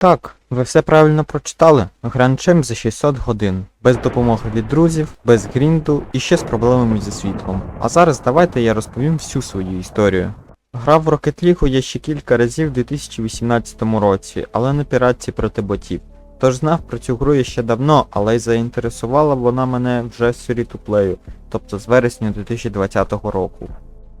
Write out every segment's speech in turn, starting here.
Так, ви все правильно прочитали. Гранчем за 600 годин, без допомоги від друзів, без грінду і ще з проблемами зі світлом. А зараз давайте я розповім всю свою історію. Грав в Rocket League я ще кілька разів у 2018 році, але на піратці проти ботів. Тож знав про цю гру ще давно, але й заінтересувала вона мене вже з фрі-то-плею, тобто з вересня 2020 року.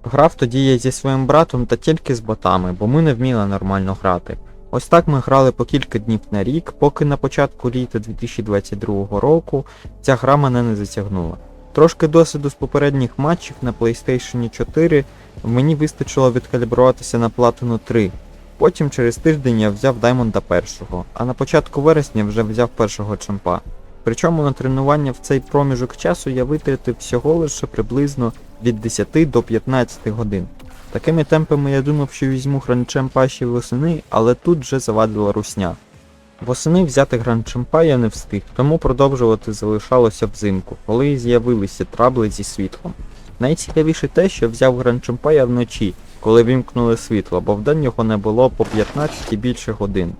Грав тоді я зі своїм братом та тільки з ботами, бо ми не вміли нормально грати. Ось так ми грали по кілька днів на рік, поки на початку літа 2022 року ця гра мене не затягнула. Трошки досвіду з попередніх матчів на PlayStation 4 мені вистачило відкалібруватися на Platinum 3. Потім через тиждень я взяв Даймонда першого, а на початку вересня вже взяв першого чемпа. Причому на тренування в цей проміжок часу я витратив всього лише приблизно від 10 до 15 годин. Такими темпами я думав, що візьму гранчемпа ще восени, але тут вже завадила русня. Восени взяти гранчемпа я не встиг, тому продовжувати залишалося взимку, коли з'явилися трабли зі світлом. Найцікавіше те, що взяв гранчемпа я вночі, коли вімкнули світло, бо вдень його не було по 15 і більше годин.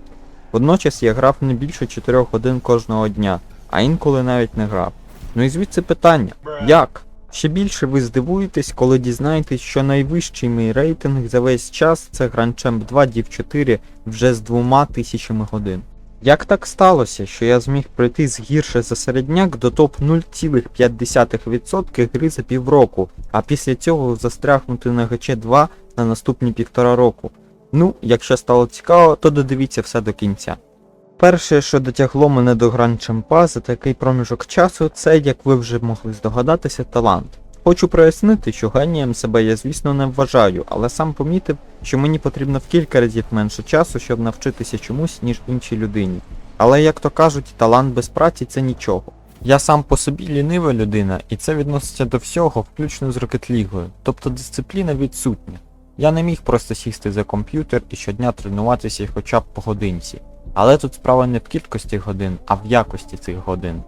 Водночас я грав не більше 4 годин кожного дня, а інколи навіть не грав. Ну і звідси питання: як? Ще більше ви здивуєтесь, коли дізнаєтесь, що найвищий мій рейтинг за весь час це Grand Champ 2 Div 4 вже з двома тисячами годин. Як так сталося, що я зміг пройти з гірше за середняк до топ 0,5% гри за півроку, а після цього застрягнути на ГЧ 2 на наступні півтора року? Ну, якщо стало цікаво, то додивіться все до кінця. Перше, що дотягло мене до Гранд Чемпа за такий проміжок часу, це, як ви вже могли здогадатися, талант. Хочу прояснити, що генієм себе я, звісно, не вважаю, але сам помітив, що мені потрібно в кілька разів менше часу, щоб навчитися чомусь, ніж іншій людині. Але, як то кажуть, талант без праці це нічого. Я сам по собі лінива людина, і це відноситься до всього, включно з League, тобто дисципліна відсутня. Я не міг просто сісти за комп'ютер і щодня тренуватися хоча б по годинці. Але тут справа не в кількості годин, а в якості цих годин.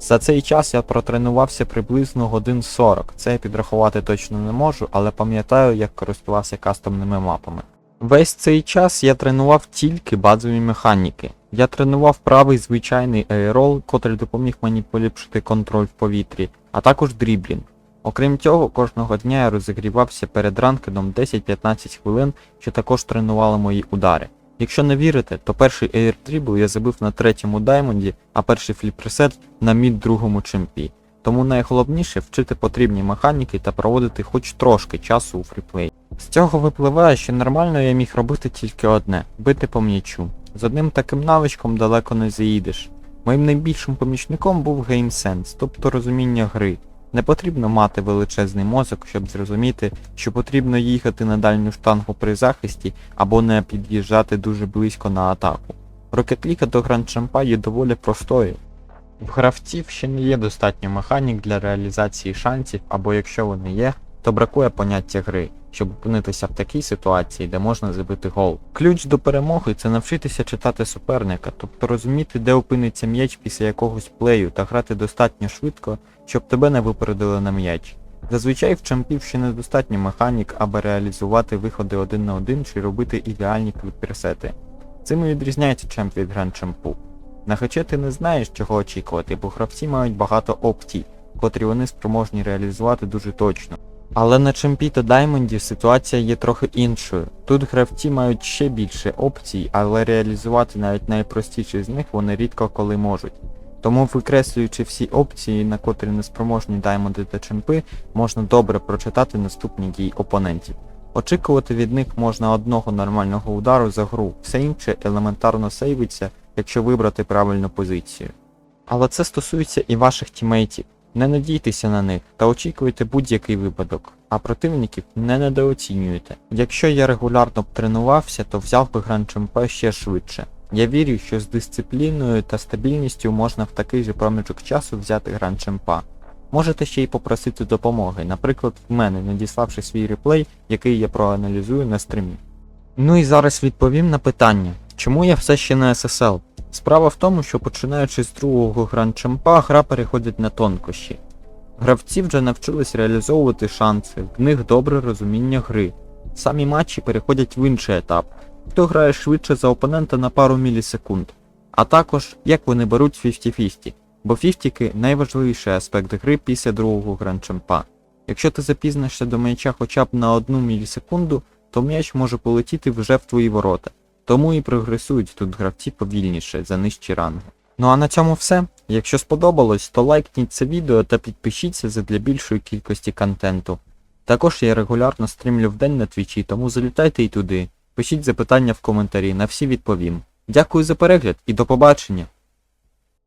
За цей час я протренувався приблизно годин 40. Це я підрахувати точно не можу, але пам'ятаю, як користувався кастомними мапами. Весь цей час я тренував тільки базові механіки. Я тренував правий звичайний аерол, котрий допоміг мені поліпшити контроль в повітрі, а також дріблінг. Окрім цього, кожного дня я розігрівався перед ранкедом 10-15 хвилин, що також тренували мої удари. Якщо не вірите, то перший Air Dribble я забив на третьому даймонді, а перший фліп-ресет на мід другому чемпі. Тому найголовніше вчити потрібні механіки та проводити хоч трошки часу у фріплей. З цього випливає, що нормально я міг робити тільки одне бити по м'ячу. З одним таким навичком далеко не заїдеш. Моїм найбільшим помічником був GameSense, тобто розуміння гри. Не потрібно мати величезний мозок, щоб зрозуміти, що потрібно їхати на дальню штангу при захисті або не під'їжджати дуже близько на атаку. Рокетліка до Гранд Чампа є доволі простою. В гравців ще не є достатньо механік для реалізації шансів, або якщо вони є, то бракує поняття гри, щоб опинитися в такій ситуації, де можна забити гол. Ключ до перемоги це навчитися читати суперника, тобто розуміти, де опиниться м'яч після якогось плею та грати достатньо швидко, щоб тебе не випередили на м'яч. Зазвичай в чемпів ще недостатньо механік, аби реалізувати виходи один на один чи робити ідеальні квікперсети. Цим і відрізняється чемп від гранд чемпу. На ХЧ ти не знаєш, чого очікувати, бо гравці мають багато опцій, котрі вони спроможні реалізувати дуже точно. Але на чемпі та даймонді ситуація є трохи іншою. Тут гравці мають ще більше опцій, але реалізувати навіть найпростіші з них вони рідко коли можуть. Тому викреслюючи всі опції, на котрі неспроможні даймонди та чемпи, можна добре прочитати наступні дії опонентів. Очікувати від них можна одного нормального удару за гру, все інше елементарно сейвиться, якщо вибрати правильну позицію. Але це стосується і ваших тімейтів. Не надійтеся на них та очікуйте будь-який випадок, а противників не недооцінюйте. Якщо я регулярно б тренувався, то взяв би Гранд Чемпе ще швидше. Я вірю, що з дисципліною та стабільністю можна в такий же проміжок часу взяти Гранд Чемпа. Можете ще й попросити допомоги, наприклад, в мене, надіславши свій реплей, який я проаналізую на стримі. Ну і зараз відповім на питання, чому я все ще на SSL? Справа в тому, що починаючи з другого гранд чемпа, гра переходить на тонкощі. Гравці вже навчились реалізовувати шанси, в них добре розуміння гри. Самі матчі переходять в інший етап, хто грає швидше за опонента на пару мілісекунд, а також як вони беруть 50-50, бо фіфтіки найважливіший аспект гри після другого гранд-чемпа. Якщо ти запізнишся до м'яча хоча б на одну мілісекунду, то м'яч може полетіти вже в твої ворота. Тому і прогресують тут гравці повільніше за нижчі ранги. Ну а на цьому все. Якщо сподобалось, то лайкніть це відео та підпишіться задля більшої кількості контенту. Також я регулярно стрімлю в день на твічі, тому залітайте і туди. Пишіть запитання в коментарі, на всі відповім. Дякую за перегляд і до побачення!